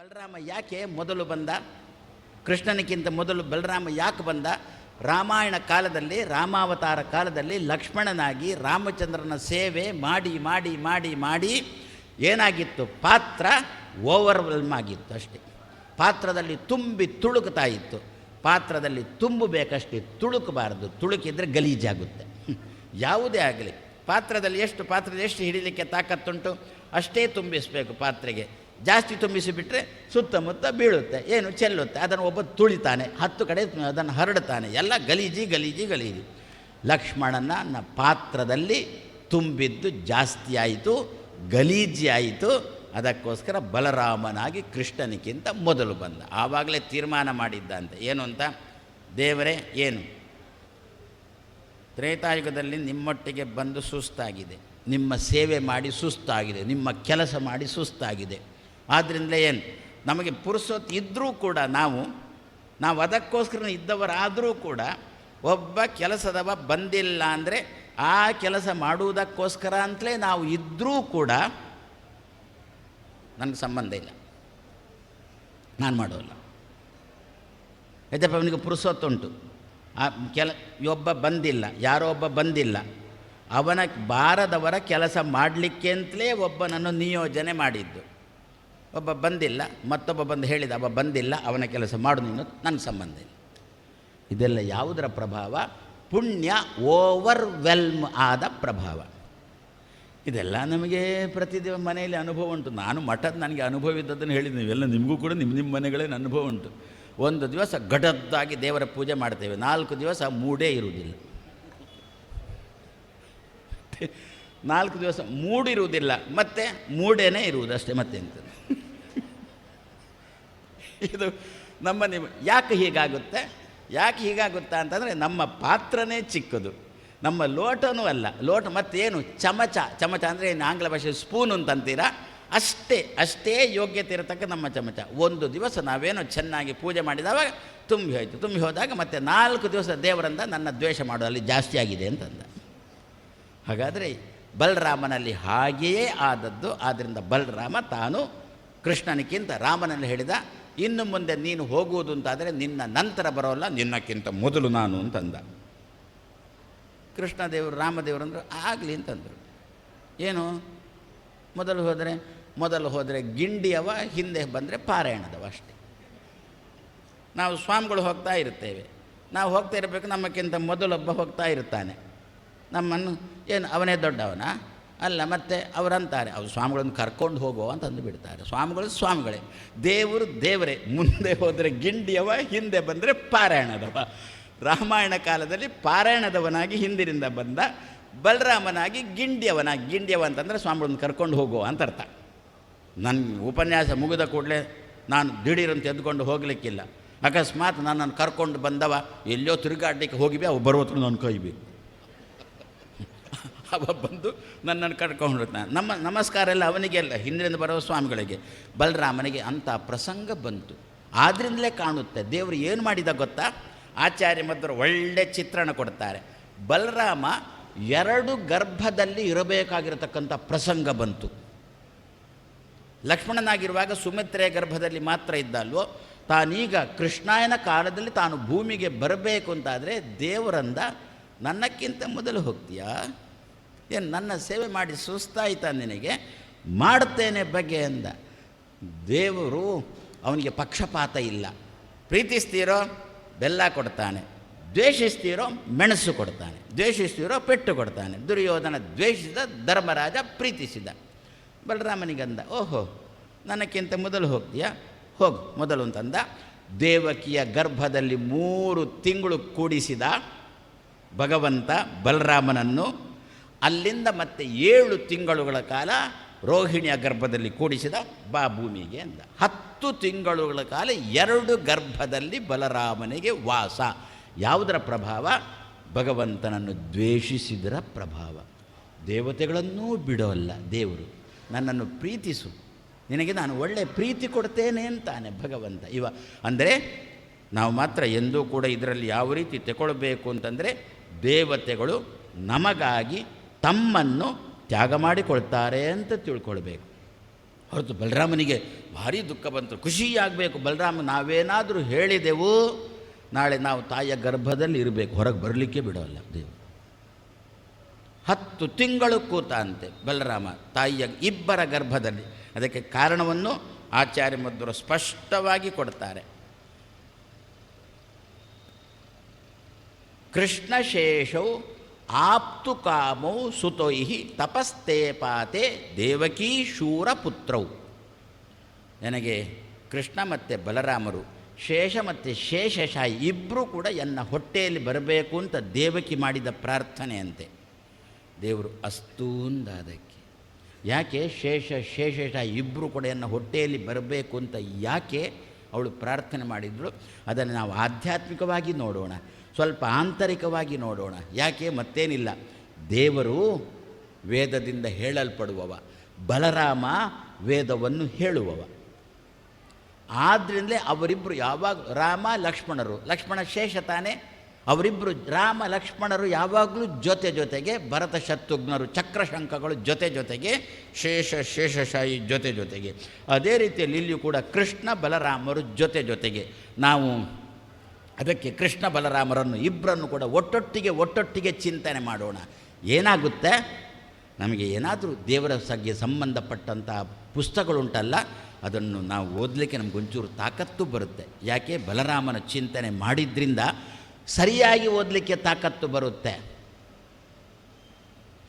ಬಲರಾಮ ಯಾಕೆ ಮೊದಲು ಬಂದ? ಕೃಷ್ಣನಿಗಿಂತ ಮೊದಲು ಬಲರಾಮ ಯಾಕೆ ಬಂದ? ರಾಮಾಯಣ ಕಾಲದಲ್ಲಿ, ರಾಮಾವತಾರ ಕಾಲದಲ್ಲಿ ಲಕ್ಷ್ಮಣನಾಗಿ ರಾಮಚಂದ್ರನ ಸೇವೆ ಮಾಡಿ ಮಾಡಿ ಮಾಡಿ ಮಾಡಿ ಏನಾಗಿತ್ತು? ಪಾತ್ರ ಓವರ್ವೆಲ್ಮ್ ಆಗಿತ್ತು ಅಷ್ಟೇ. ಪಾತ್ರದಲ್ಲಿ ತುಂಬಿ ತುಳುಕ್ತಾ ಇತ್ತು. ಪಾತ್ರದಲ್ಲಿ ತುಂಬಬೇಕಷ್ಟೇ ತುಳುಕಬಾರದು. ತುಳುಕಿದ್ರೆ ಗಲೀಜಾಗುತ್ತೆ. ಯಾವುದೇ ಆಗಲಿ. ಪಾತ್ರದಲ್ಲಿ ಎಷ್ಟು, ಪಾತ್ರದ ಎಷ್ಟು ಹಿಡಿಲಿಕ್ಕೆ ತಾಕತ್ತುಂಟು? ಅಷ್ಟೇ ತುಂಬಿಸಬೇಕು ಪಾತ್ರೆಗೆ. ಜಾಸ್ತಿ ತುಂಬಿಸಿಬಿಟ್ರೆ ಸುತ್ತಮುತ್ತ ಬೀಳುತ್ತೆ. ಏನು? ಚೆಲ್ಲುತ್ತೆ. ಅದನ್ನು ಒಬ್ಬ ತುಳಿತಾನೆ. ಹತ್ತು ಕಡೆ ಅದನ್ನು ಹರಡುತ್ತಾನೆ ಎಲ್ಲ ಗಲೀಜಿ ಗಲೀಜಿ ಗಲೀಜಿ. ಲಕ್ಷ್ಮಣನ ಪಾತ್ರದಲ್ಲಿ ತುಂಬಿದ್ದು ಜಾಸ್ತಿ ಆಯಿತು, ಗಲೀಜಿ ಆಯಿತು. ಅದಕ್ಕೋಸ್ಕರ ಬಲರಾಮನಾಗಿ ಕೃಷ್ಣನಿಗಿಂತ ಮೊದಲು ಬಂದ. ಆವಾಗಲೇ ತೀರ್ಮಾನ ಮಾಡಿದ್ದಂತೆ. ಏನು ಅಂತ? ದೇವರೇ, ಏನು? ತ್ರೇತಾಯುಗದಲ್ಲಿ ನಿಮ್ಮೊಟ್ಟಿಗೆ ಬಂದು ಸುಸ್ತಾಗಿದೆ. ನಿಮ್ಮ ಸೇವೆ ಮಾಡಿ ಸುಸ್ತಾಗಿದೆ. ನಿಮ್ಮ ಕೆಲಸ ಮಾಡಿ ಸುಸ್ತಾಗಿದೆ. ಆದ್ದರಿಂದ ಏನು? ನಮಗೆ ಪುರುಸೊತ್ತು ಇದ್ದರೂ ಕೂಡ ನಾವು ನಾವು ಅದಕ್ಕೋಸ್ಕರ ಇದ್ದವರಾದರೂ ಕೂಡ ಒಬ್ಬ ಕೆಲಸದವ ಬಂದಿಲ್ಲ ಅಂದರೆ ಆ ಕೆಲಸ ಮಾಡುವುದಕ್ಕೋಸ್ಕರ ಅಂತಲೇ ನಾವು ಇದ್ದರೂ ಕೂಡ ನನಗೆ ಸಂಬಂಧ ಇಲ್ಲ. ನಾನು ಮಾಡೋಲ್ಲ. ಯದ್ಯಪ್ಪ, ಅವನಿಗೆ ಪುರುಸೊತ್ತುಂಟು ಆ ಕೆಲ, ಒಬ್ಬ ಬಂದಿಲ್ಲ, ಯಾರೋ ಒಬ್ಬ ಬಂದಿಲ್ಲ. ಅವನ ಬಾರದವರ ಕೆಲಸ ಮಾಡಲಿಕ್ಕೆ ಅಂತಲೇ ಒಬ್ಬನನ್ನು ನಿಯೋಜನೆ ಮಾಡಿದ್ದು. ಒಬ್ಬ ಬಂದಿಲ್ಲ, ಮತ್ತೊಬ್ಬ ಬಂದು ಹೇಳಿದ ಒಬ್ಬ ಬಂದಿಲ್ಲ, ಅವನ ಕೆಲಸ ಮಾಡು ನೀನು ನನ್ನ ಸಂಬಂಧ ಇಲ್ಲ. ಇದೆಲ್ಲ ಯಾವುದರ ಪ್ರಭಾವ? ಪುಣ್ಯ ಓವರ್ವೆಲ್ಮ್ ಆದ ಪ್ರಭಾವ. ಇದೆಲ್ಲ ನಮಗೆ ಪ್ರತಿದಿನ ಮನೆಯಲ್ಲಿ ಅನುಭವ ಉಂಟು. ನಾನು ಮಠದ ನನಗೆ ಅನುಭವ ಇದ್ದದ್ದನ್ನು ಹೇಳಿದ್ದು ನೀವೆಲ್ಲ, ನಿಮಗೂ ಕೂಡ ನಿಮ್ಮ ನಿಮ್ಮ ಮನೆಗಳೇ ಅನುಭವ ಉಂಟು. ಒಂದು ದಿವಸ ಘಟದ್ದಾಗಿ ದೇವರ ಪೂಜೆ ಮಾಡ್ತೇವೆ. ನಾಲ್ಕು ದಿವಸ ಮೂಡೇ ಇರುವುದಿಲ್ಲ. ನಾಲ್ಕು ದಿವಸ ಮೂಡಿರುವುದಿಲ್ಲ, ಮತ್ತೆ ಮೂಡೇನೇ ಇರುವುದಷ್ಟೇ ಮತ್ತೆ ಅಂತ ಇದು ನಮ್ಮ ನಿಮ್ಮ ಯಾಕೆ ಹೀಗಾಗುತ್ತೆ? ಯಾಕೆ ಹೀಗಾಗುತ್ತಾ ಅಂತಂದರೆ ನಮ್ಮ ಪಾತ್ರನೇ ಚಿಕ್ಕದು. ನಮ್ಮ ಲೋಟನೂ ಅಲ್ಲ, ಲೋಟ ಮತ್ತೇನು? ಚಮಚ ಚಮಚ ಅಂದರೆ ಏನು? ಆಂಗ್ಲ ಭಾಷೆ ಸ್ಪೂನ್ ಅಂತಂತೀರಾ ಅಷ್ಟೇ ಅಷ್ಟೇ ಯೋಗ್ಯತೆ ಇರತಕ್ಕ ನಮ್ಮ ಚಮಚ. ಒಂದು ದಿವಸ ನಾವೇನೋ ಚೆನ್ನಾಗಿ ಪೂಜೆ ಮಾಡಿದಾಗ ತುಂಬಿ ಹೋಯಿತು. ತುಂಬಿ ಹೋದಾಗ ಮತ್ತೆ ನಾಲ್ಕು ದಿವಸ ದೇವರಂದ ನನ್ನ ದ್ವೇಷ ಮಾಡೋದಲ್ಲಿ ಜಾಸ್ತಿ ಆಗಿದೆ ಅಂತಂದ. ಹಾಗಾದರೆ ಬಲರಾಮನಲ್ಲಿ ಹಾಗೆಯೇ ಆದದ್ದು ಆದ್ದರಿಂದ ಬಲರಾಮ ತಾನು ಕೃಷ್ಣನಿಗಿಂತ ರಾಮನಲ್ಲಿ ಹೇಳಿದ, ಇನ್ನು ಮುಂದೆ ನೀನು ಹೋಗುವುದು ಅಂತಾದರೆ ನಿನ್ನ ನಂತರ ಬರೋಲ್ಲ, ನಿನ್ನಕ್ಕಿಂತ ಮೊದಲು ನಾನು ಅಂತಂದ. ಕೃಷ್ಣದೇವರು, ರಾಮದೇವರು ಅಂದರು, ಆಗಲಿ ಅಂತಂದರು. ಏನು? ಮೊದಲು ಹೋದರೆ ಮೊದಲು ಹೋದರೆ ಗಿಂಡಿಯವ, ಹಿಂದೆ ಬಂದರೆ ಪಾರಾಯಣದವ ಅಷ್ಟೇ. ನಾವು ಸ್ವಾಮಿಗಳು ಹೋಗ್ತಾ ಇರ್ತೇವೆ ನಾವು ಹೋಗ್ತಾ ಇರಬೇಕು, ನಮ್ಮಕ್ಕಿಂತ ಮೊದಲೊಬ್ಬ ಹೋಗ್ತಾ ಇರ್ತಾನೆ ನಮ್ಮನ್ನು, ಏನು, ಅವನೇ ದೊಡ್ಡವನ? ಅಲ್ಲ, ಮತ್ತೆ ಅವರಂತಾರೆ, ಅವ್ರು ಸ್ವಾಮಿಗಳನ್ನು ಕರ್ಕೊಂಡು ಹೋಗೋ ಅಂತ ಅಂದು ಬಿಡ್ತಾರೆ. ಸ್ವಾಮಿಗಳು ಸ್ವಾಮಿಗಳೇ, ದೇವರು ದೇವರೇ, ಮುಂದೆ ಹೋದರೆ ಗಿಂಡಿಯವ, ಹಿಂದೆ ಬಂದರೆ ಪಾರಾಯಣದವ. ರಾಮಾಯಣ ಕಾಲದಲ್ಲಿ ಪಾರಾಯಣದವನಾಗಿ ಹಿಂದಿನಿಂದ ಬಂದ ಬಲರಾಮನಾಗಿ ಗಿಂಡಿಯವನ, ಗಿಂಡಿಯವ ಅಂತಂದರೆ ಸ್ವಾಮಿಗಳನ್ನು ಕರ್ಕೊಂಡು ಹೋಗೋ ಅಂತ ಅರ್ಥ. ನನ್ನ ಉಪನ್ಯಾಸ ಮುಗಿದ ಕೂಡಲೇ ನಾನು ದಿಢೀರನ್ನು ತೆಗೆದುಕೊಂಡು ಹೋಗಲಿಕ್ಕಿಲ್ಲ. ಅಕಸ್ಮಾತ್ ನನ್ನನ್ನು ಕರ್ಕೊಂಡು ಬಂದವ ಎಲ್ಲೋ ತಿರುಗಾಡಲಿಕ್ಕೆ ಹೋಗಿವೆ ಅವು ಬರುವತ್ತು ನಾನು ಕೈಬೇಕು ಅವ ಬಂದು ನನ್ನನ್ನು ಕರ್ಕೊಂಡು ನಮ್ಮ ನಮಸ್ಕಾರ ಎಲ್ಲ ಅವನಿಗೆಲ್ಲ ಹಿಂದಿನಿಂದ ಬರುವ ಸ್ವಾಮಿಗಳಿಗೆ. ಬಲರಾಮನಿಗೆ ಅಂಥ ಪ್ರಸಂಗ ಬಂತು. ಆದ್ರಿಂದಲೇ ಕಾಣುತ್ತೆ, ದೇವರು ಏನು ಮಾಡಿದ ಗೊತ್ತಾ? ಆಚಾರ್ಯ ಮಧ್ವರು ಒಳ್ಳೆ ಚಿತ್ರಣ ಕೊಡ್ತಾರೆ. ಬಲರಾಮ ಎರಡು ಗರ್ಭದಲ್ಲಿ ಇರಬೇಕಾಗಿರತಕ್ಕಂಥ ಪ್ರಸಂಗ ಬಂತು. ಲಕ್ಷ್ಮಣನಾಗಿರುವಾಗ ಸುಮಿತ್ರೆಯ ಗರ್ಭದಲ್ಲಿ ಮಾತ್ರ ಇದ್ದಲ್ವೋ, ತಾನೀಗ ಕೃಷ್ಣಾಯನ ಕಾಲದಲ್ಲಿ ತಾನು ಭೂಮಿಗೆ ಬರಬೇಕು ಅಂತಾದರೆ ದೇವರಂದ, ನನ್ನಕ್ಕಿಂತ ಮೊದಲು ಹೋಗ್ತೀಯಾ? ಏನು, ನನ್ನ ಸೇವೆ ಮಾಡಿ ಸುಸ್ತಾಯ್ತಾ ನಿನಗೆ? ಮಾಡ್ತೇನೆ ಬಗ್ಗೆ ಅಂದ. ದೇವರು ಅವನಿಗೆ ಪಕ್ಷಪಾತ ಇಲ್ಲ. ಪ್ರೀತಿಸ್ತೀರೋ, ಬೆಲ್ಲ ಕೊಡ್ತಾನೆ. ದ್ವೇಷಿಸ್ತೀರೋ, ಮೆಣಸು ಕೊಡ್ತಾನೆ. ದ್ವೇಷಿಸ್ತೀರೋ, ಪೆಟ್ಟು ಕೊಡ್ತಾನೆ. ದುರ್ಯೋಧನ ದ್ವೇಷಿಸಿದ, ಧರ್ಮರಾಜ ಪ್ರೀತಿಸಿದ. ಬಲರಾಮನಿಗಂದ, ಓಹೋ, ನನಕ್ಕಿಂತ ಮೊದಲು ಹೋಗ್ತೀಯಾ? ಹೋಗು, ಮೊದಲು ಅಂತಂದ, ದೇವಕಿಯ ಗರ್ಭದಲ್ಲಿ ಮೂರು ತಿಂಗಳು ಕೂಡಿಸಿದ ಭಗವಂತ ಬಲರಾಮನನ್ನು ಅಲ್ಲಿಂದ ಮತ್ತೆ ಏಳು ತಿಂಗಳುಗಳ ಕಾಲ ರೋಹಿಣಿಯ ಗರ್ಭದಲ್ಲಿ ಕೂಡಿಸಿದ ಬಾ ಭೂಮಿಗೆ ಅಂದ. ಹತ್ತು ತಿಂಗಳುಗಳ ಕಾಲ ಎರಡು ಗರ್ಭದಲ್ಲಿ ಬಲರಾಮನಿಗೆ ವಾಸ. ಯಾವುದರ ಪ್ರಭಾವ? ಭಗವಂತನನ್ನು ದ್ವೇಷಿಸಿದರ ಪ್ರಭಾವ. ದೇವತೆಗಳನ್ನೂ ಬಿಡೋಲ್ಲ ದೇವರು. ನನ್ನನ್ನು ಪ್ರೀತಿಸು. ನಿನಗೆ ನಾನು ಒಳ್ಳೆಯ ಪ್ರೀತಿ ಕೊಡ್ತೇನೆ ಅಂತಾನೆ ಭಗವಂತ. ಇವ ಅಂದರೆ ನಾವು ಮಾತ್ರ ಎಂದೂ ಕೂಡ ಇದರಲ್ಲಿ ಯಾವ ರೀತಿ ತಗೊಳ್ಬೇಕು ಅಂತಂದರೆ ದೇವತೆಗಳು ನಮಗಾಗಿ ತಮ್ಮನ್ನು ತ್ಯಾಗ ಮಾಡಿಕೊಳ್ತಾರೆ ಅಂತ ತಿಳ್ಕೊಳ್ಬೇಕು. ಹೊರತು ಬಲರಾಮನಿಗೆ ಭಾರಿ ದುಃಖ ಬಂತು. ಖುಷಿಯಾಗಬೇಕು. ಬಲರಾಮ, ನಾವೇನಾದರೂ ಹೇಳಿದೆವು, ನಾಳೆ ನಾವು ತಾಯಿಯ ಗರ್ಭದಲ್ಲಿ ಇರಬೇಕು. ಹೊರಗೆ ಬರಲಿಕ್ಕೆ ಬಿಡೋಲ್ಲ ದೇವರು. ಹತ್ತು ತಿಂಗಳು ಕೂತ ಅಂತೆ ಬಲರಾಮ ತಾಯಿಯ ಇಬ್ಬರ ಗರ್ಭದಲ್ಲಿ. ಅದಕ್ಕೆ ಕಾರಣವನ್ನು ಆಚಾರ್ಯ ಮಧ್ವರು ಸ್ಪಷ್ಟವಾಗಿ ಕೊಡ್ತಾರೆ. ಕೃಷ್ಣಶೇಷವು ಆಪ್ತು ಕಾಮೌ ತಪಸ್ತೆ ಪಾತೆ ದೇವಕೀ ಶೂರಪುತ್ರೌ. ನನಗೆ ಕೃಷ್ಣ ಮತ್ತು ಬಲರಾಮರು, ಶೇಷ ಮತ್ತು ಶೇಷಶಾಹಿ ಇಬ್ಬರೂ ಕೂಡ ಎನ್ನ ಹೊಟ್ಟೆಯಲ್ಲಿ ಬರಬೇಕು ಅಂತ ದೇವಕಿ ಮಾಡಿದ ಪ್ರಾರ್ಥನೆ ಅಂತೆ. ದೇವರು ಅಸ್ತೂಂದಾದಕ್ಕೆ ಯಾಕೆ ಶೇಷ ಶೇಷಶಾಹಿ ಇಬ್ಬರು ಕೂಡ ಎನ್ನ ಹೊಟ್ಟೆಯಲ್ಲಿ ಬರಬೇಕು ಅಂತ ಯಾಕೆ ಅವಳು ಪ್ರಾರ್ಥನೆ ಮಾಡಿದಳು, ಅದನ್ನು ನಾವು ಆಧ್ಯಾತ್ಮಿಕವಾಗಿ ನೋಡೋಣ. ಸ್ವಲ್ಪ ಆಂತರಿಕವಾಗಿ ನೋಡೋಣ. ಯಾಕೆ? ಮತ್ತೇನಿಲ್ಲ. ದೇವರು ವೇದದಿಂದ ಹೇಳಲ್ಪಡುವವ. ಬಲರಾಮ ವೇದವನ್ನು ಹೇಳುವವ. ಆದ್ದರಿಂದಲೇ ಅವರಿಬ್ಬರು ಯಾವಾಗ, ರಾಮ ಲಕ್ಷ್ಮಣರು. ಲಕ್ಷ್ಮಣ ಶೇಷ ತಾನೇ. ಅವರಿಬ್ಬರು ರಾಮ ಲಕ್ಷ್ಮಣರು ಯಾವಾಗಲೂ ಜೊತೆ ಜೊತೆಗೆ, ಭರತ ಶತ್ರುಘ್ನರು ಚಕ್ರಶಂಕಗಳು ಜೊತೆ ಜೊತೆಗೆ, ಶೇಷ ಶೇಷಶಾಹಿ ಜೊತೆ ಜೊತೆಗೆ. ಅದೇ ರೀತಿಯಲ್ಲಿ ಇಲ್ಲಿಯೂ ಕೂಡ ಕೃಷ್ಣ, ಬಲರಾಮರು ಜೊತೆ ಜೊತೆಗೆ. ನಾವು ಅದಕ್ಕೆ ಕೃಷ್ಣ ಬಲರಾಮರನ್ನು ಇಬ್ಬರನ್ನು ಕೂಡ ಒಟ್ಟೊಟ್ಟಿಗೆ ಒಟ್ಟೊಟ್ಟಿಗೆ ಚಿಂತನೆ ಮಾಡೋಣ. ಏನಾಗುತ್ತೆ? ನಮಗೆ ಏನಾದರೂ ದೇವರ ಸಗ್ಗೆ ಸಂಬಂಧಪಟ್ಟಂತಹ ಪುಸ್ತಕಗಳುಂಟಲ್ಲ, ಅದನ್ನು ನಾವು ಓದಲಿಕ್ಕೆ ನಮ್ಗೆ ಒಂಚೂರು ತಾಕತ್ತು ಬರುತ್ತೆ. ಯಾಕೆ? ಬಲರಾಮನ ಚಿಂತನೆ ಮಾಡಿದ್ರಿಂದ ಸರಿಯಾಗಿ ಓದಲಿಕ್ಕೆ ತಾಕತ್ತು ಬರುತ್ತೆ.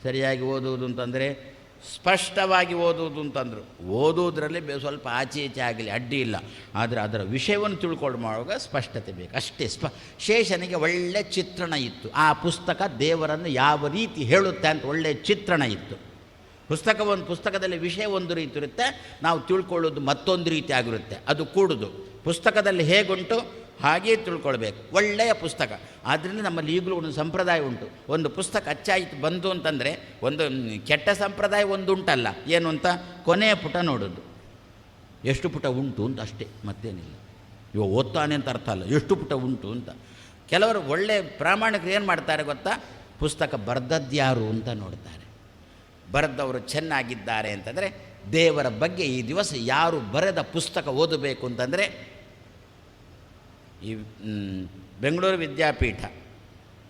ಸರಿಯಾಗಿ ಓದುವುದು ಅಂತಂದರೆ ಸ್ಪಷ್ಟವಾಗಿ ಓದುವುದು ಅಂತಂದರು. ಓದೋದ್ರಲ್ಲಿ ಸ್ವಲ್ಪ ಆಚೆ ಈಚೆ ಆಗಲಿ, ಅಡ್ಡಿ ಇಲ್ಲ. ಆದರೆ ಅದರ ವಿಷಯವನ್ನು ತಿಳ್ಕೊಂಡು ಮಾಡುವಾಗ ಸ್ಪಷ್ಟತೆ ಬೇಕು. ಅಷ್ಟೇ ಸ್ಪ, ಶೇಷನಿಗೆ ಒಳ್ಳೆ ಚಿತ್ರಣ ಇತ್ತು. ಆ ಪುಸ್ತಕ ದೇವರನ್ನು ಯಾವ ರೀತಿ ಹೇಳುತ್ತೆ ಅಂತ ಒಳ್ಳೆಯ ಚಿತ್ರಣ ಇತ್ತು. ಪುಸ್ತಕ ಒಂದು ಪುಸ್ತಕದಲ್ಲಿ ವಿಷಯ ಒಂದು ರೀತಿ ಇರುತ್ತೆ. ನಾವು ತಿಳ್ಕೊಳ್ಳೋದು ಮತ್ತೊಂದು ರೀತಿ ಆಗಿರುತ್ತೆ. ಅದು ಕೂಡುದು. ಪುಸ್ತಕದಲ್ಲಿ ಹೇಗುಂಟು? ಹಾಗೇ ತಿಳ್ಕೊಳ್ಬೇಕು. ಒಳ್ಳೆಯ ಪುಸ್ತಕ. ಆದ್ದರಿಂದ ನಮ್ಮಲ್ಲಿ ಈಗಲೂ ಒಂದು ಸಂಪ್ರದಾಯ ಉಂಟು. ಒಂದು ಪುಸ್ತಕ ಅಚ್ಚಾಯಿತು, ಬಂತು ಅಂತಂದರೆ ಒಂದು ಕೆಟ್ಟ ಸಂಪ್ರದಾಯ ಒಂದು ಉಂಟಲ್ಲ. ಏನು ಅಂತ? ಕೊನೆಯ ಪುಟ ನೋಡೋದು. ಎಷ್ಟು ಪುಟ ಉಂಟು ಅಂತ ಅಷ್ಟೇ, ಮತ್ತೇನಿಲ್ಲ. ಇವ ಓದ್ತಾನೆ ಅಂತ ಅರ್ಥ ಅಲ್ಲ. ಎಷ್ಟು ಪುಟ ಉಂಟು ಅಂತ. ಕೆಲವರು ಒಳ್ಳೆ ಪ್ರಾಮಾಣಿಕರು ಏನು ಮಾಡ್ತಾರೆ ಗೊತ್ತಾ? ಪುಸ್ತಕ ಬರೆದದ್ಯಾರು ಅಂತ ನೋಡ್ತಾರೆ. ಬರೆದವರು ಚೆನ್ನಾಗಿದ್ದಾರೆ ಅಂತಂದರೆ ದೇವರ ಬಗ್ಗೆ ಈ ದಿವಸ ಯಾರು ಬರೆದ ಪುಸ್ತಕ ಓದಬೇಕು ಅಂತಂದರೆ ಈ ಬೆಂಗಳೂರು ವಿದ್ಯಾಪೀಠ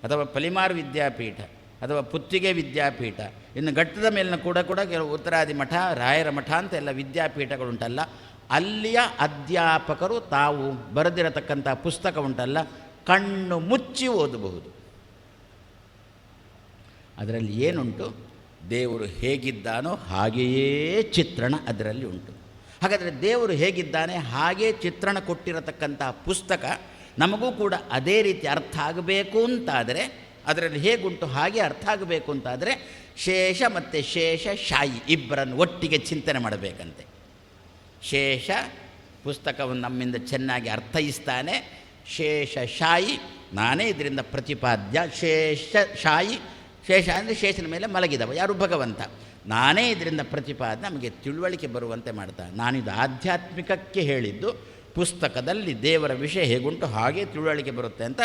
ಅಥವಾ ಪಲಿಮಾರ್ ವಿದ್ಯಾಪೀಠ ಅಥವಾ ಪುತ್ತಿಗೆ ವಿದ್ಯಾಪೀಠ, ಇನ್ನು ಘಟ್ಟದ ಮೇಲಿನ ಕೂಡ ಕೂಡ ಕೆಲವು ಉತ್ತರಾದಿ ಮಠ, ರಾಯರ ಮಠ ಅಂತ ಎಲ್ಲ ವಿದ್ಯಾಪೀಠಗಳುಂಟಲ್ಲ. ಅಲ್ಲಿಯ ಅಧ್ಯಾಪಕರು ತಾವು ಬರೆದಿರತಕ್ಕಂಥ ಪುಸ್ತಕ ಉಂಟಲ್ಲ, ಕಣ್ಣು ಮುಚ್ಚಿ ಓದಬಹುದು. ಅದರಲ್ಲಿ ಏನುಂಟು? ದೇವರು ಹೇಗಿದ್ದಾನೋ ಹಾಗೆಯೇ ಚಿತ್ರಣ ಅದರಲ್ಲಿ ಉಂಟು. ಹಾಗಾದರೆ ದೇವರು ಹೇಗಿದ್ದಾನೆ? ಹಾಗೆ ಚಿತ್ರಣ ಕೊಟ್ಟಿರತಕ್ಕಂಥ ಪುಸ್ತಕ ನಮಗೂ ಕೂಡ ಅದೇ ರೀತಿ ಅರ್ಥ ಆಗಬೇಕು ಅಂತಾದರೆ, ಅದರಲ್ಲಿ ಹೇಗುಂಟು ಹಾಗೆ ಅರ್ಥ ಆಗಬೇಕು ಅಂತಾದರೆ, ಶೇಷ ಮತ್ತು ಶೇಷ ಶಾಯಿ ಇಬ್ಬರನ್ನು ಒಟ್ಟಿಗೆ ಚಿಂತನೆ ಮಾಡಬೇಕಂತೆ. ಶೇಷ ಪುಸ್ತಕವನ್ನು ನಮ್ಮಿಂದ ಚೆನ್ನಾಗಿ ಅರ್ಥೈಸ್ತಾನೆ, ಶೇಷ ಶಾಯಿ, ನಾನೇ ಇದರಿಂದ ಪ್ರತಿಪಾದ್ಯ, ಶೇಷ ಶಾಯಿ, ಶೇಷ ಅಂದರೆ ಶೇಷನ ಮೇಲೆ ಮಲಗಿದವ, ಯಾರು ಭಗವಂತ. ನಾನೇ ಇದರಿಂದ ಪ್ರತಿಪಾದ ನಮಗೆ ತಿಳುವಳಿಕೆ ಬರುವಂತೆ ಮಾಡ್ತಾನೆ ನಾನಿದು ಆಧ್ಯಾತ್ಮಿಕಕ್ಕೆ ಹೇಳಿದ್ದು, ಪುಸ್ತಕದಲ್ಲಿ ದೇವರ ವಿಷಯ ಹೇಗುಂಟು ಹಾಗೆ ತಿಳುವಳಿಕೆ ಬರುತ್ತೆ ಅಂತ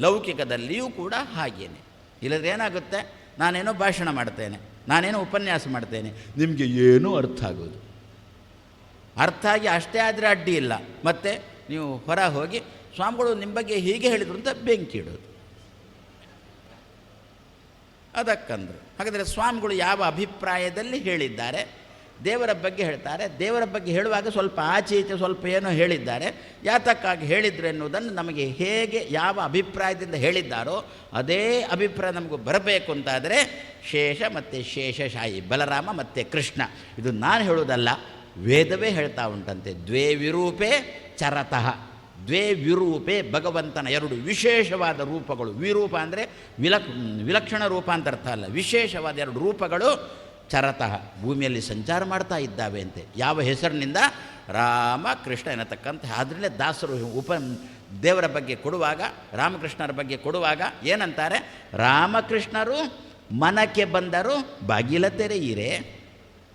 ಲೌಕಿಕದಲ್ಲಿಯೂ ಕೂಡ ಹಾಗೇನೆ. ಇಲ್ಲದ್ರೆ ಏನಾಗುತ್ತೆ? ನಾನೇನೋ ಭಾಷಣ ಮಾಡ್ತೇನೆ, ನಾನೇನೋ ಉಪನ್ಯಾಸ ಮಾಡ್ತೇನೆ, ನಿಮಗೆ ಏನೂ ಅರ್ಥ ಆಗೋದು. ಅರ್ಥ ಆಗಿ ಅಷ್ಟೇ ಆದರೆ ಅಡ್ಡಿ ಇಲ್ಲ. ಮತ್ತು ನೀವು ಹೊರ ಹೋಗಿ, ಸ್ವಾಮಿಗಳು ನಿಮ್ಮ ಬಗ್ಗೆ ಹೀಗೆ ಹೇಳಿದ್ರು ಅಂತ ಬೆಂಕಿ ಇಡೋದು. ಅದಕ್ಕಂದರು. ಹಾಗಾದರೆ ಸ್ವಾಮಿಗಳು ಯಾವ ಅಭಿಪ್ರಾಯದಲ್ಲಿ ಹೇಳಿದ್ದಾರೆ? ದೇವರ ಬಗ್ಗೆ ಹೇಳ್ತಾರೆ. ದೇವರ ಬಗ್ಗೆ ಹೇಳುವಾಗ ಸ್ವಲ್ಪ ಆಚೆ ಈಚೆ ಸ್ವಲ್ಪ ಏನೋ ಹೇಳಿದ್ದಾರೆ. ಯಾತಕ್ಕಾಗಿ ಹೇಳಿದ್ರು ಎನ್ನುವುದನ್ನು ನಮಗೆ ಹೇಗೆ, ಯಾವ ಅಭಿಪ್ರಾಯದಿಂದ ಹೇಳಿದ್ದಾರೋ ಅದೇ ಅಭಿಪ್ರಾಯ ನಮಗೂ ಬರಬೇಕು ಅಂತಾದರೆ ಶೇಷ ಮತ್ತು ಶೇಷಶಾಹಿ ಬಲರಾಮ ಮತ್ತು ಕೃಷ್ಣ. ಇದು ನಾನು ಹೇಳುವುದಲ್ಲ, ವೇದವೇ ಹೇಳ್ತಾ ಉಂಟಂತೆ. ದ್ವೇ ವಿರೂಪೇ ಚರತಃ. ದ್ವೇ ವಿರೂಪೇ ಭಗವಂತನ ಎರಡು ವಿಶೇಷವಾದ ರೂಪಗಳು. ವಿರೂಪ ಅಂದರೆ ವಿಲಕ್ ವಿಲಕ್ಷಣ ರೂಪ ಅಂತ ಅರ್ಥ ಅಲ್ಲ. ವಿಶೇಷವಾದ ಎರಡು ರೂಪಗಳು ಚರತಃ ಭೂಮಿಯಲ್ಲಿ ಸಂಚಾರ ಮಾಡ್ತಾ ಇದ್ದಾವೆ ಅಂತೆ. ಯಾವ ಹೆಸರಿನಿಂದ? ರಾಮ ಕೃಷ್ಣ ಎನ್ನತಕ್ಕಂಥ ಆದ್ರಲ್ಲೇ ದಾಸರು ಉಪ ದೇವರ ಬಗ್ಗೆ ಕೊಡುವಾಗ, ರಾಮಕೃಷ್ಣರ ಬಗ್ಗೆ ಕೊಡುವಾಗ ಏನಂತಾರೆ? ರಾಮಕೃಷ್ಣರು ಮನಕ್ಕೆ ಬಂದರು, ಬಾಗಿಲ ತೆರೆಯಿರೆ.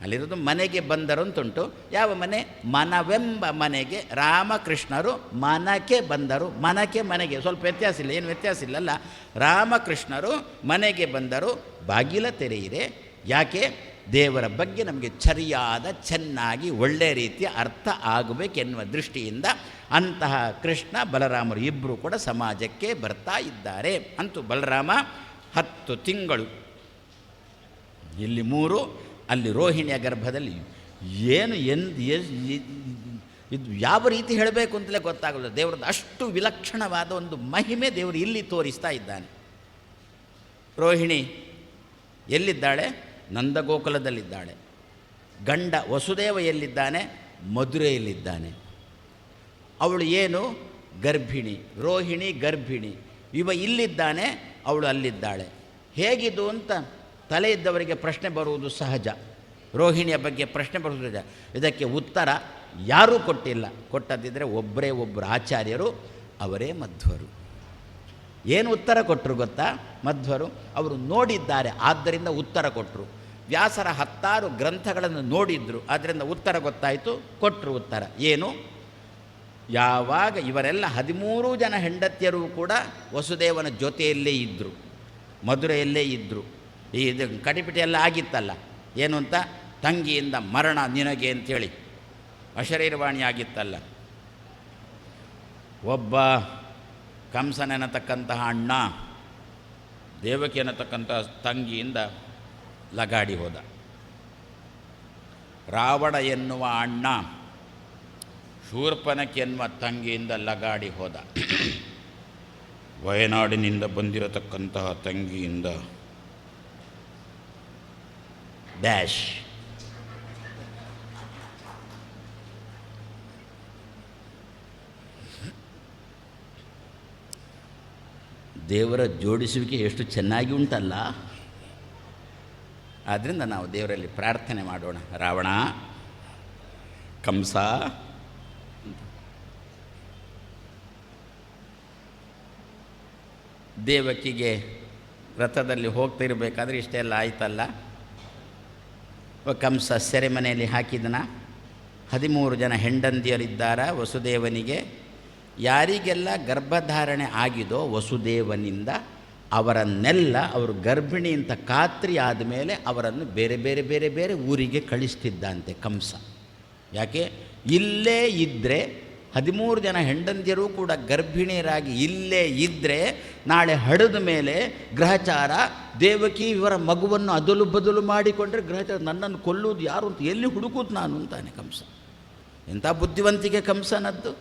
ಅಲ್ಲಿರೋದು ಮನೆಗೆ ಬಂದರು ಅಂತುಂಟು ಯಾವ ಮನೆ? ಮನವೆಂಬ ಮನೆಗೆ ರಾಮಕೃಷ್ಣರು ಮನಕ್ಕೆ ಬಂದರು. ಮನಕ್ಕೆ ಮನೆಗೆ ಸ್ವಲ್ಪ ವ್ಯತ್ಯಾಸ ಇಲ್ಲ, ಏನು ವ್ಯತ್ಯಾಸ ಇಲ್ಲಲ್ಲ ರಾಮಕೃಷ್ಣರು ಮನೆಗೆ ಬಂದರು. ಬಾಗಿಲ ತೆರೆಯಿರೆ. ಯಾಕೆ? ದೇವರ ಬಗ್ಗೆ ನಮಗೆ ಸರಿಯಾದ ಚೆನ್ನಾಗಿ ಒಳ್ಳೆಯ ರೀತಿಯ ಅರ್ಥ ಆಗಬೇಕೆನ್ನುವ ದೃಷ್ಟಿಯಿಂದ ಅಂತಹ ಕೃಷ್ಣ, ಬಲರಾಮರು ಇಬ್ಬರು ಕೂಡ ಸಮಾಜಕ್ಕೆ ಬರ್ತಾ ಇದ್ದಾರೆ. ಅಂತೂ ಬಲರಾಮ ಹತ್ತು ತಿಂಗಳು, ಇಲ್ಲಿ ಮೂರು ಅಲ್ಲಿ ರೋಹಿಣಿಯ ಗರ್ಭದಲ್ಲಿ ಏನು ಎಂದು ಇದು ಯಾವ ರೀತಿ ಹೇಳಬೇಕು ಅಂತಲೇ ಗೊತ್ತಾಗಲ್ಲ. ದೇವರದ್ದು ಅಷ್ಟು ವಿಲಕ್ಷಣವಾದ ಒಂದು ಮಹಿಮೆ ದೇವರು ಇಲ್ಲಿ ತೋರಿಸ್ತಾ ಇದ್ದಾನೆ. ರೋಹಿಣಿ ಎಲ್ಲಿದ್ದಾಳೆ? ನಂದಗೋಕುಲದಲ್ಲಿದ್ದಾಳೆ. ಗಂಡ ವಸುದೇವ ಎಲ್ಲಿದ್ದಾನೆ? ಮಧುರೆಯಲ್ಲಿದ್ದಾನೆ. ಅವಳು ಏನು? ಗರ್ಭಿಣಿ. ರೋಹಿಣಿ ಗರ್ಭಿಣಿ. ಇವ ಇಲ್ಲಿದ್ದಾನೆ, ಅವಳು ಅಲ್ಲಿದ್ದಾಳೆ. ಹೇಗಿದು ಅಂತ ತಲೆ ಇದ್ದವರಿಗೆ ಪ್ರಶ್ನೆ ಬರುವುದು ಸಹಜ. ರೋಹಿಣಿಯ ಬಗ್ಗೆ ಪ್ರಶ್ನೆ ಬರುವುದು ಇದಕ್ಕೆ ಉತ್ತರ ಯಾರೂ ಕೊಟ್ಟಿಲ್ಲ. ಕೊಟ್ಟದಿದ್ದರೆ ಒಬ್ಬರೇ ಒಬ್ಬರು ಆಚಾರ್ಯರು, ಅವರೇ ಮಧ್ವರು. ಏನು ಉತ್ತರ ಕೊಟ್ಟರು ಗೊತ್ತಾ? ಮಧ್ವರು, ಅವರು ನೋಡಿದ್ದಾರೆ, ಆದ್ದರಿಂದ ಉತ್ತರ ಕೊಟ್ಟರು ವ್ಯಾಸರ ಹತ್ತಾರು ಗ್ರಂಥಗಳನ್ನು ನೋಡಿದ್ರು, ಆದ್ದರಿಂದ ಉತ್ತರ ಗೊತ್ತಾಯಿತು ಕೊಟ್ಟರು ಉತ್ತರ. ಏನು? ಯಾವಾಗ ಇವರೆಲ್ಲ ಹದಿಮೂರು ಜನ ಹೆಂಡತಿಯರು ಕೂಡ ವಸುದೇವನ ಜೊತೆಯಲ್ಲೇ ಇದ್ದರು ಮಧುರೆಯಲ್ಲೇ ಇದ್ದರು ಈ ಇದು ಕಟಿಪಿಟಿ ಎಲ್ಲ ಆಗಿತ್ತಲ್ಲ. ಏನು ಅಂತ? ತಂಗಿಯಿಂದ ಮರಣ ನಿನಗೆ ಅಂಥೇಳಿ. ಅಶರೀರವಾಣಿ ಆಗಿತ್ತಲ್ಲ. ಒಬ್ಬ ಕಂಸನೆನತಕ್ಕಂತಹ ಅಣ್ಣ, ದೇವಕಿ ಅನ್ನತಕ್ಕಂತಹ ತಂಗಿಯಿಂದ ಲಗಾಡಿ ಹೋದ. ರಾವಣ ಎನ್ನುವ ಅಣ್ಣ ಶೂರ್ಪನಕ್ಕೆ ಎನ್ನುವ ತಂಗಿಯಿಂದ ಲಗಾಡಿ ಹೋದ. ವಯನಾಡಿನಿಂದ ಬಂದಿರತಕ್ಕಂತಹ ತಂಗಿಯಿಂದ ಡ್ಯಾಶ್ ದೇವರ ಜೋಡಿಸುವಿಕೆ ಎಷ್ಟು ಚೆನ್ನಾಗಿ ಉಂಟಲ್ಲ. ಆದ್ದರಿಂದ ನಾವು ದೇವರಲ್ಲಿ ಪ್ರಾರ್ಥನೆ ಮಾಡೋಣ. ರಾವಣ, ಕಂಸ, ದೇವಕಿಗೆ ರಥದಲ್ಲಿ ಹೋಗ್ತಿರಬೇಕಾದ್ರೆ ಇಷ್ಟೆಲ್ಲ ಆಯ್ತಲ್ಲ. ಕಂಸ ಸೆರೆಮನೆಯಲ್ಲಿ ಹಾಕಿದನ. ಹದಿಮೂರು ಜನ ಹೆಂಡಂದಿಯರಿದ್ದಾರ ವಸುದೇವನಿಗೆ. ಯಾರಿಗೆಲ್ಲ ಗರ್ಭಧಾರಣೆ ಆಗಿದೋ ವಸುದೇವನಿಂದ ಅವರನ್ನೆಲ್ಲ ಅವರು ಗರ್ಭಿಣಿ ಅಂತ ಖಾತ್ರಿ ಆದಮೇಲೆ ಅವರನ್ನು ಬೇರೆ ಬೇರೆ ಬೇರೆ ಬೇರೆ ಊರಿಗೆ ಕಳಿಸ್ತಿದ್ದಂತೆ ಕಂಸ ಯಾಕೆ? ಇಲ್ಲೇ ಇದ್ದರೆ ಹದಿಮೂರು ಜನ ಹೆಂಡಂದಿಯರು ಕೂಡ ಗರ್ಭಿಣಿಯರಾಗಿ ಇಲ್ಲೇ ಇದ್ದರೆ ನಾಳೆ ಹಡದ ಮೇಲೆ ಗ್ರಹಚಾರ, ದೇವಕಿ ಇವರ ಮಗುವನ್ನು ಅದಲು ಬದಲು ಮಾಡಿಕೊಂಡ್ರೆ ಗ್ರಹಚಾರ, ನನ್ನನ್ನು ಕೊಲ್ಲುವುದು ಯಾರು ಅಂತ ಎಲ್ಲಿ ಹುಡುಕುದು ನಾನು ಅಂತಾನೆ ಕಂಸ. ಎಂಥ ಬುದ್ಧಿವಂತಿಕೆ ಕಂಸನದ್ದು.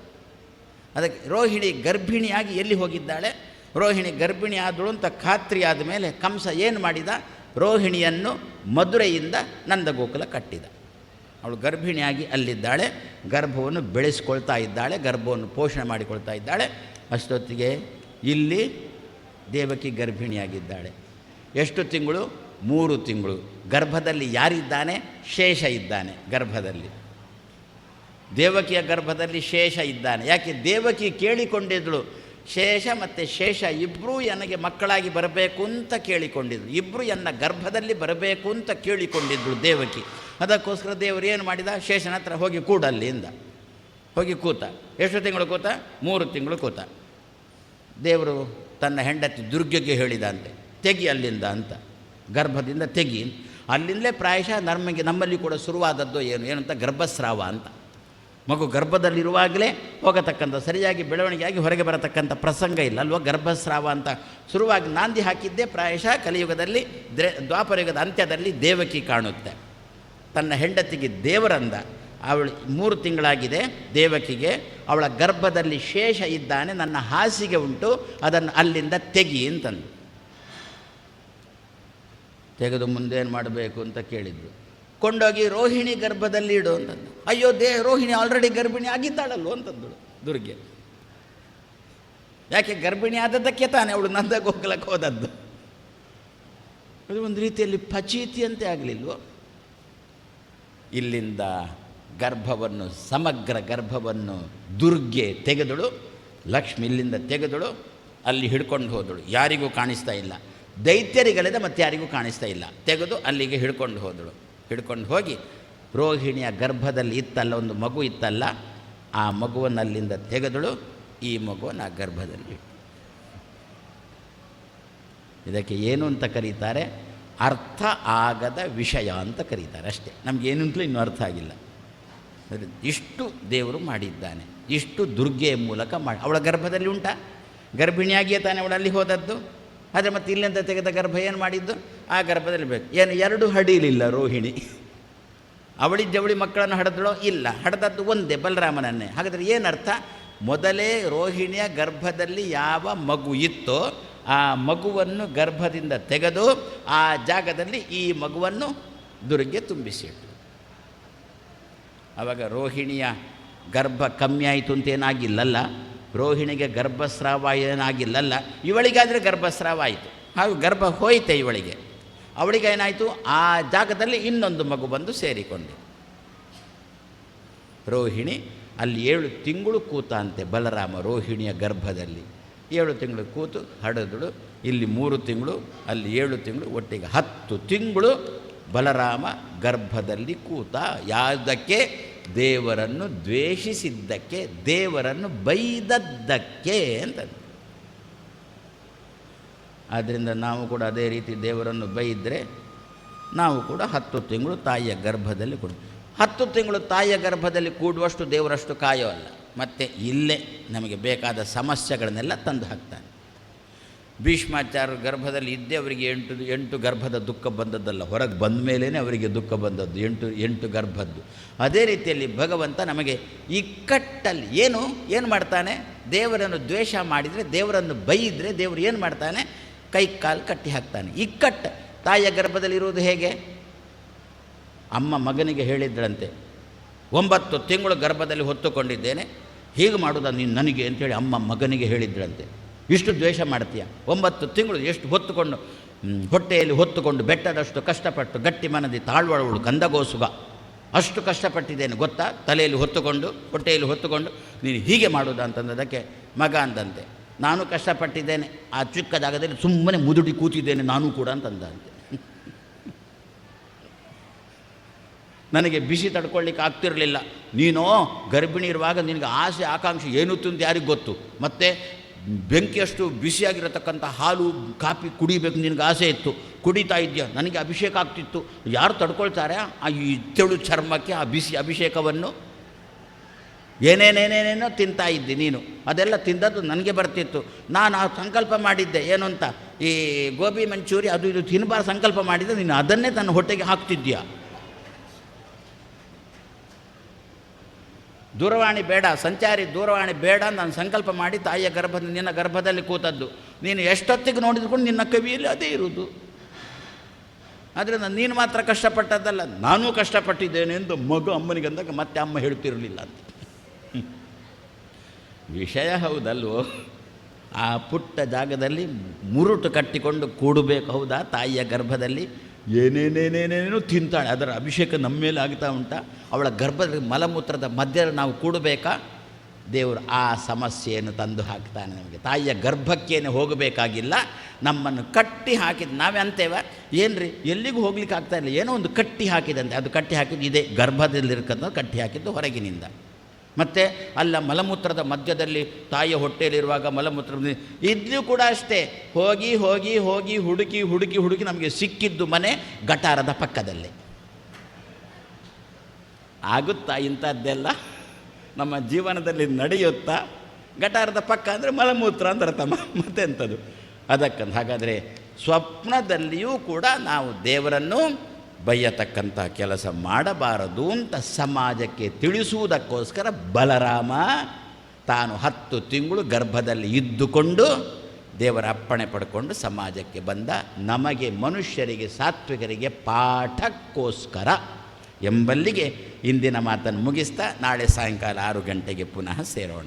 ಅದಕ್ಕೆ ರೋಹಿಣಿ ಗರ್ಭಿಣಿಯಾಗಿ ಎಲ್ಲಿ ಹೋಗಿದ್ದಾಳೆ? ರೋಹಿಣಿ ಗರ್ಭಿಣಿ ಆದಳು ಅಂತ ಖಾತ್ರಿ ಆದ ಮೇಲೆ ಕಂಸ ಏನು ಮಾಡಿದ? ರೋಹಿಣಿಯನ್ನು ಮಧುರೆಯಿಂದ ನಂದಗೋಕುಲ ಕಟ್ಟಿದ. ಅವಳು ಗರ್ಭಿಣಿಯಾಗಿ ಅಲ್ಲಿದ್ದಾಳೆ, ಗರ್ಭವನ್ನು ಬೆಳೆಸ್ಕೊಳ್ತಾ ಇದ್ದಾಳೆ, ಗರ್ಭವನ್ನು ಪೋಷಣೆ ಮಾಡಿಕೊಳ್ತಾ ಇದ್ದಾಳೆ. ಅಷ್ಟೊತ್ತಿಗೆ ಇಲ್ಲಿ ದೇವಕಿ ಗರ್ಭಿಣಿಯಾಗಿದ್ದಾಳೆ. ಎಷ್ಟು ತಿಂಗಳು? ಮೂರು ತಿಂಗಳು. ಗರ್ಭದಲ್ಲಿ ಯಾರಿದ್ದಾನೆ? ಶೇಷ ಇದ್ದಾನೆ ಗರ್ಭದಲ್ಲಿ. ದೇವಕಿಯ ಗರ್ಭದಲ್ಲಿ ಶೇಷ ಇದ್ದಾನೆ. ಯಾಕೆ? ದೇವಕಿ ಕೇಳಿಕೊಂಡಿದ್ದಳು. ಶೇಷ ಮತ್ತು ಶೇಷ ಇಬ್ಬರೂ ನನಗೆ ಮಕ್ಕಳಾಗಿ ಬರಬೇಕು ಅಂತ ಕೇಳಿಕೊಂಡಿದ್ರು ಇಬ್ಬರು ಎನ್ನ ಗರ್ಭದಲ್ಲಿ ಬರಬೇಕು ಅಂತ ಕೇಳಿಕೊಂಡಿದ್ರು ದೇವಕಿ. ಅದಕ್ಕೋಸ್ಕರ ದೇವರು ಏನು ಮಾಡಿದ? ಶೇಷನ ಹತ್ರ ಹೋಗಿ ಕೂಡಲ್ಲಿಂದ ಹೋಗಿ ಕೂತ. ಎಷ್ಟು ತಿಂಗಳು ಕೂತ? ಮೂರು ತಿಂಗಳು ಕೂತ. ದೇವರು ತನ್ನ ಹೆಂಡತಿ ದುರ್ಗೆಗೆ ಹೇಳಿದಂತೆ, ತೆಗಿ ಅಲ್ಲಿಂದ ಅಂತ. ಗರ್ಭದಿಂದ ತೆಗಿ. ಅಲ್ಲಿಂದಲೇ ಪ್ರಾಯಶಃ ನಮಗೆ, ನಮ್ಮಲ್ಲಿ ಕೂಡ ಶುರುವಾದದ್ದು ಏನು? ಏನಂತ? ಗರ್ಭಸ್ರಾವ ಅಂತ. ಮಗು ಗರ್ಭದಲ್ಲಿರುವಾಗಲೇ ಹೋಗತಕ್ಕಂಥ, ಸರಿಯಾಗಿ ಬೆಳವಣಿಗೆಯಾಗಿ ಹೊರಗೆ ಬರತಕ್ಕಂಥ ಪ್ರಸಂಗ ಇಲ್ಲ ಅಲ್ವಾ? ಗರ್ಭಸ್ರಾವ ಅಂತ. ಶುರುವಾಗಿ ನಾಂದಿ ಹಾಕಿದ್ದೇ ಪ್ರಾಯಶಃ ಕಲಿಯುಗದಲ್ಲಿ ದ್ವಾಪರಯುಗದ ಅಂತ್ಯದಲ್ಲಿ ದೇವಕಿ ಕಾಣುತ್ತೆ. ತನ್ನ ಹೆಂಡತಿಗೆ ದೇವರಂದ. ಅವಳು ಮೂರು ತಿಂಗಳಾಗಿದೆ ದೇವಕಿಗೆ. ಅವಳ ಗರ್ಭದಲ್ಲಿ ಶೇಷ ಇದ್ದಾನೆ, ನನ್ನ ಹಾಸಿಗೆ ಉಂಟು, ಅದನ್ನು ಅಲ್ಲಿಂದ ತೆಗಿ ಅಂತಂದು. ತೆಗೆದು ಮುಂದೇನು ಮಾಡಬೇಕು ಅಂತ ಕೇಳಿದ್ರು. ಕೊಂಡೋಗಿ ರೋಹಿಣಿ ಗರ್ಭದಲ್ಲಿ ಇಡು ಅಂತಂದು. ಅಯ್ಯೋ ದೇ, ರೋಹಿಣಿ ಆಲ್ರೆಡಿ ಗರ್ಭಿಣಿ ಆಗಿದ್ದಾಳಲ್ವ ಅಂತಂದಳು ದುರ್ಗೆ. ಯಾಕೆ ಗರ್ಭಿಣಿ ಆದದ್ದಕ್ಕೆ ತಾನೆ, ಅವಳು ನಂದ ಗೋಕುಲಕ್ಕೆ ಹೋದದ್ದು. ಅದು ಒಂದು ರೀತಿಯಲ್ಲಿ ಪಚೀತಿಯಂತೆ ಆಗಲಿಲ್ವೋ? ಇಲ್ಲಿಂದ ಗರ್ಭವನ್ನು, ಸಮಗ್ರ ಗರ್ಭವನ್ನು ದುರ್ಗೆ ತೆಗೆದಳು, ಲಕ್ಷ್ಮಿ ಇಲ್ಲಿಂದ ತೆಗೆದಳು, ಅಲ್ಲಿ ಹಿಡ್ಕೊಂಡು ಹೋದಳು. ಯಾರಿಗೂ ಕಾಣಿಸ್ತಾ ಇಲ್ಲ. ದೈತ್ಯರಿಗಲಿದೆ ಮತ್ತೆ ಯಾರಿಗೂ ಕಾಣಿಸ್ತಾ ಇಲ್ಲ. ತೆಗೆದು ಅಲ್ಲಿಗೆ ಹಿಡ್ಕೊಂಡು ಹೋದಳು. ಹಿಡ್ಕೊಂಡು ಹೋಗಿ ರೋಹಿಣಿಯ ಗರ್ಭದಲ್ಲಿ ಇತ್ತಲ್ಲ, ಒಂದು ಮಗು ಇತ್ತಲ್ಲ, ಆ ಮಗುವನ್ನು ಅಲ್ಲಿಂದ ತೆಗೆದಳು, ಈ ಮಗುವನ್ನು ಆ ಗರ್ಭದಲ್ಲಿ ಇದಕ್ಕೆ ಏನು ಅಂತ ಕರೀತಾರೆ? ಅರ್ಥ ಆಗದ ವಿಷಯ ಅಂತ ಕರೀತಾರೆ ಅಷ್ಟೇ. ನಮಗೇನಂತಲೂ ಇನ್ನೂ ಅರ್ಥ ಆಗಿಲ್ಲ. ಇಷ್ಟು ದೇವರು ಮಾಡಿದ್ದಾನೆ. ಇಷ್ಟು ದುರ್ಗೆಯ ಮೂಲಕ ಮಾಡಿ, ಅವಳ ಗರ್ಭದಲ್ಲಿ ಉಂಟಾ? ಗರ್ಭಿಣಿಯಾಗಿಯೇ ತಾನೇ ಅವಳು ಅಲ್ಲಿ ಹೋದದ್ದು? ಆದರೆ ಮತ್ತೆ ಇಲ್ಲಿಂದ ತೆಗೆದ ಗರ್ಭ ಏನು ಮಾಡಿದ್ದು? ಆ ಗರ್ಭದಲ್ಲಿ ಬೇಕು. ಏನು, ಎರಡು ಹಡೀಲಿಲ್ಲ ರೋಹಿಣಿ. ಅವಳಿ ಜವಳಿ ಮಕ್ಕಳನ್ನು ಹಡೆದಳೋ? ಇಲ್ಲ. ಹಡೆದದ್ದು ಒಂದೇ, ಬಲರಾಮನನ್ನೇ. ಹಾಗಾದರೆ ಏನರ್ಥ? ಮೊದಲೇ ರೋಹಿಣಿಯ ಗರ್ಭದಲ್ಲಿ ಯಾವ ಮಗು ಇತ್ತೋ ಆ ಮಗುವನ್ನು ಗರ್ಭದಿಂದ ತೆಗೆದು ಆ ಜಾಗದಲ್ಲಿ ಈ ಮಗುವನ್ನು ದುರ್ಗೆ ತುಂಬಿಸಿಟ್ಟು. ಆವಾಗ ರೋಹಿಣಿಯ ಗರ್ಭ ಕಮ್ಮಿ ಆಯಿತು ಅಂತೇನಾಗಿಲ್ಲಲ್ಲ ರೋಹಿಣಿಗೆ ಗರ್ಭಸ್ರಾವ ಏನಾಗಿಲ್ಲಲ್ಲ? ಇವಳಿಗಾದರೆ ಗರ್ಭಸ್ರಾವ ಆಯಿತು. ಹಾಗೂ ಗರ್ಭ ಹೋಯಿತೆ ಇವಳಿಗೆ. ಅವಳಿಗೆ ಏನಾಯಿತು? ಆ ಜಾಗದಲ್ಲಿ ಇನ್ನೊಂದು ಮಗು ಬಂದು ಸೇರಿಕೊಂಡೆ. ರೋಹಿಣಿ ಅಲ್ಲಿ ಏಳು ತಿಂಗಳು ಕೂತಂತೆ ಬಲರಾಮ ರೋಹಿಣಿಯ ಗರ್ಭದಲ್ಲಿ. ಏಳು ತಿಂಗಳು ಕೂತು ಹಡೆದಳು, ಇಲ್ಲಿ ಮೂರು ತಿಂಗಳು, ಅಲ್ಲಿ ಏಳು ತಿಂಗಳು, ಒಟ್ಟಿಗೆ ಹತ್ತು ತಿಂಗಳು ಬಲರಾಮ ಗರ್ಭದಲ್ಲಿ ಕೂತ ಯಾವುದಕ್ಕೆ ದೇವರನ್ನು ದ್ವೇಷಿಸಿದ್ದಕ್ಕೆ, ದೇವರನ್ನು ಬೈದದ್ದಕ್ಕೆ ಅಂತ ಆದ್ದರಿಂದ ನಾವು ಕೂಡ ಅದೇ ರೀತಿ ದೇವರನ್ನು ಬೈದರೆ ನಾವು ಕೂಡ ಹತ್ತು ತಿಂಗಳು ತಾಯಿಯ ಗರ್ಭದಲ್ಲಿ ಕೂಡ ಹತ್ತು ತಿಂಗಳು ತಾಯಿಯ ಗರ್ಭದಲ್ಲಿ ಕೂಡುವಷ್ಟು ದೇವರಷ್ಟು ಕಾಯೋಲ್ಲ ಮತ್ತು ಇಲ್ಲೇ ನಮಗೆ ಬೇಕಾದ ಸಮಸ್ಯೆಗಳನ್ನೆಲ್ಲ ತಂದು ಹಾಕ್ತಾನೆ. ಭೀಷ್ಮಾಚಾರ್ಯರು ಗರ್ಭದಲ್ಲಿ ಇದ್ದೇ ಅವರಿಗೆ ಎಂಟು ಎಂಟು ಗರ್ಭದ ದುಃಖ ಬಂದದ್ದಲ್ಲ. ಹೊರಗೆ ಬಂದ ಮೇಲೇ ಅವರಿಗೆ ದುಃಖ ಬಂದದ್ದು, ಎಂಟು ಎಂಟು ಗರ್ಭದ್ದು. ಅದೇ ರೀತಿಯಲ್ಲಿ ಭಗವಂತ ನಮಗೆ ಇಕ್ಕಟ್ಟಲ್ಲಿ ಏನು ಏನು ಮಾಡ್ತಾನೆ? ದೇವರನ್ನು ದ್ವೇಷ ಮಾಡಿದರೆ, ದೇವರನ್ನು ಬೈದರೆ ದೇವರು ಏನು ಮಾಡ್ತಾನೆ? ಕೈ ಕಾಲು ಕಟ್ಟಿ ಹಾಕ್ತಾನೆ. ಇಕ್ಕಟ್ಟು ತಾಯಿಯ ಗರ್ಭದಲ್ಲಿರುವುದು ಹೇಗೆ? ಅಮ್ಮ ಮಗನಿಗೆ ಹೇಳಿದ್ರಂತೆ, ಒಂಬತ್ತು ತಿಂಗಳು ಗರ್ಭದಲ್ಲಿ ಹೊತ್ತುಕೊಂಡಿದ್ದೇನೆ ಹೀಗೆ ಮಾಡೋದ ನೀನು ನನಗೆ ಅಂತೇಳಿ ಅಮ್ಮ ಮಗನಿಗೆ ಹೇಳಿದ್ರಂತೆ. ಇಷ್ಟು ದ್ವೇಷ ಮಾಡ್ತೀಯ? ಒಂಬತ್ತು ತಿಂಗಳು ಎಷ್ಟು ಹೊತ್ತುಕೊಂಡು ಹೊಟ್ಟೆಯಲ್ಲಿ ಹೊತ್ತುಕೊಂಡು ಬೆಟ್ಟದಷ್ಟು ಕಷ್ಟಪಟ್ಟು ಗಟ್ಟಿ ಮನದಿ ತಾಳ್ವಳವಳು ಗಂಧಗೋಸುಗ. ಅಷ್ಟು ಕಷ್ಟಪಟ್ಟಿದ್ದೇನೆ, ಗೊತ್ತಾ? ತಲೆಯಲ್ಲಿ ಹೊತ್ತುಕೊಂಡು, ಹೊಟ್ಟೆಯಲ್ಲಿ ಹೊತ್ತುಕೊಂಡು ನೀನು ಹೀಗೆ ಮಾಡೋದು ಅಂತಂದದಕ್ಕೆ ಮಗ ಅಂದಂತೆ. ನಾನು ಕಷ್ಟಪಟ್ಟಿದ್ದೇನೆ, ಆ ಚಿಕ್ಕ ಜಾಗದಲ್ಲಿ ಸುಮ್ಮನೆ ಮುದುಡಿ ಕೂತಿದ್ದೇನೆ, ನಾನು ಕೂಡ ಅಂತಂದ ನನಗೆ ಬಿಸಿ ತಡ್ಕೊಳ್ಳಿಕ್ಕೆ ಆಗ್ತಿರಲಿಲ್ಲ. ನೀನು ಗರ್ಭಿಣಿ ಇರುವಾಗ ನಿನಗೆ ಆಸೆ, ಆಕಾಂಕ್ಷೆ ಏನು ಅಂತ ಯಾರಿಗೆ ಗೊತ್ತು? ಮತ್ತು ಬೆಂಕಿಯಷ್ಟು ಬಿಸಿಯಾಗಿರತಕ್ಕಂಥ ಹಾಲು, ಕಾಫಿ ಕುಡಿಬೇಕು ನಿನಗೆ ಆಸೆ ಇತ್ತು. ಕುಡಿತಾ ಇದೆಯಾ? ನನಗೆ ಅಭಿಷೇಕ ಆಗ್ತಿತ್ತು. ಯಾರು ತಡ್ಕೊಳ್ತಾರೆ? ಆ ಈ ತೆಳು ಚರ್ಮಕ್ಕೆ ಆ ಬಿಸಿ ಅಭಿಷೇಕವನ್ನು? ಏನೇನೇನೇನೇನೋ ತಿಂತಾ ಇದ್ದಿ ನೀನು. ಅದೆಲ್ಲ ತಿಂದದ್ದು ನನಗೆ ಬರ್ತಿತ್ತು. ನಾನು ಆ ಸಂಕಲ್ಪ ಮಾಡಿದ್ದೆ. ಏನು ಅಂತ ಈ ಗೋಬಿ ಮಂಚೂರಿ ಅದು ಇದು ತಿನ್ನಬಾರ ಸಂಕಲ್ಪ ಮಾಡಿದ್ದೆ. ನೀನು ಅದನ್ನೇ ತನ್ನ ಹೊಟ್ಟೆಗೆ ಹಾಕ್ತಿದ್ದೀಯಾ ದೂರವಾಣಿ ಬೇಡ, ಸಂಚಾರಿ ದೂರವಾಣಿ ಬೇಡ ನಾನು ಸಂಕಲ್ಪ ಮಾಡಿ ತಾಯಿಯ ಗರ್ಭ ನಿನ್ನ ಗರ್ಭದಲ್ಲಿ ಕೂತದ್ದು. ನೀನು ಎಷ್ಟೊತ್ತಿಗೆ ನೋಡಿದ್ರು ನಿನ್ನ ಕವಿಯಲ್ಲಿ ಅದೇ ಇರುವುದು. ಆದ್ದರಿಂದ ನೀನು ಮಾತ್ರ ಕಷ್ಟಪಟ್ಟದ್ದಲ್ಲ, ನಾನೂ ಕಷ್ಟಪಟ್ಟಿದ್ದೇನೆ ಎಂದು ಮಗು ಅಮ್ಮನಿಗೆ ಅಂದಾಗ ಮತ್ತೆ ಅಮ್ಮ ಹೇಳ್ತಿರಲಿಲ್ಲ ಅಂತ. ವಿಷಯ ಹೌದಲ್ವೋ? ಆ ಪುಟ್ಟ ಜಾಗದಲ್ಲಿ ಮುರುಟು ಕಟ್ಟಿಕೊಂಡು ಕೂಡಬೇಕು, ಹೌದಾ ತಾಯಿಯ ಗರ್ಭದಲ್ಲಿ? ಏನೇನೇನೇನೇನೇನೋ ತಿಂತಾಳೆ. ಅದರ ಅಭಿಷೇಕ ನಮ್ಮ ಮೇಲೆ ಆಗ್ತಾ ಉಂಟಾ. ಅವಳ ಗರ್ಭದ ಮಲಮೂತ್ರದ ಮಧ್ಯ ನಾವು ಕೂಡಬೇಕಾ? ದೇವರು ಆ ಸಮಸ್ಯೆಯನ್ನು ತಂದು ಹಾಕ್ತಾನೆ ನಮಗೆ. ತಾಯಿಯ ಗರ್ಭಕ್ಕೇನೆ ಹೋಗಬೇಕಾಗಿಲ್ಲ. ನಮ್ಮನ್ನು ಕಟ್ಟಿ ಹಾಕಿದ, ನಾವೇ ಅಂತೇವ? ಏನ್ರಿ? ಎಲ್ಲಿಗೂ ಹೋಗ್ಲಿಕ್ಕೆ ಆಗ್ತಾ ಇಲ್ಲ. ಏನೋ ಒಂದು ಕಟ್ಟಿ ಹಾಕಿದಂತೆ. ಅದು ಕಟ್ಟಿ ಹಾಕಿದ್ದು ಇದೇ. ಗರ್ಭದಲ್ಲಿರ್ಕಂಥ ಕಟ್ಟಿ ಹಾಕಿದ್ದು ಹೊರಗಿನಿಂದ. ಮತ್ತು ಅಲ್ಲ ಮಲಮೂತ್ರದ ಮಧ್ಯದಲ್ಲಿ ತಾಯಿಯ ಹೊಟ್ಟೆಯಲ್ಲಿರುವಾಗ ಮಲಮೂತ್ರ ಇದ್ಲೂ ಕೂಡ ಅಷ್ಟೇ. ಹೋಗಿ ಹೋಗಿ ಹೋಗಿ, ಹುಡುಕಿ ಹುಡುಕಿ ಹುಡುಕಿ ನಮಗೆ ಸಿಕ್ಕಿದ್ದು ಮನೆ ಗಟಾರದ ಪಕ್ಕದಲ್ಲಿ. ಆಗುತ್ತಾ ಇಂಥದ್ದೆಲ್ಲ? ನಮ್ಮ ಜೀವನದಲ್ಲಿ ನಡೆಯುತ್ತಾ? ಗಟಾರದ ಪಕ್ಕ ಅಂದರೆ ಮಲಮೂತ್ರ ಅಂದ್ರೆ ತಮ್ಮ, ಮತ್ತೆಂಥದ್ದು? ಅದಕ್ಕಂತ ಹಾಗಾದರೆ ಸ್ವಪ್ನದಲ್ಲಿಯೂ ಕೂಡ ನಾವು ದೇವರನ್ನು ಬೈಯತಕ್ಕಂಥ ಕೆಲಸ ಮಾಡಬಾರದು ಅಂತ ಸಮಾಜಕ್ಕೆ ತಿಳಿಸುವುದಕ್ಕೋಸ್ಕರ ಬಲರಾಮ ತಾನು ಹತ್ತು ತಿಂಗಳು ಗರ್ಭದಲ್ಲಿ ಇದ್ದುಕೊಂಡು ದೇವರ ಅಪ್ಪಣೆ ಪಡ್ಕೊಂಡು ಸಮಾಜಕ್ಕೆ ಬಂದ ನಮಗೆ ಮನುಷ್ಯರಿಗೆ, ಸಾತ್ವಿಕರಿಗೆ ಪಾಠಕ್ಕೋಸ್ಕರ ಎಂಬಲ್ಲಿಗೆ ಇಂದಿನ ಮಾತನ್ನು ಮುಗಿಸ್ತಾ ನಾಳೆ ಸಾಯಂಕಾಲ ಆರು ಗಂಟೆಗೆ ಪುನಃ ಸೇರೋಣ.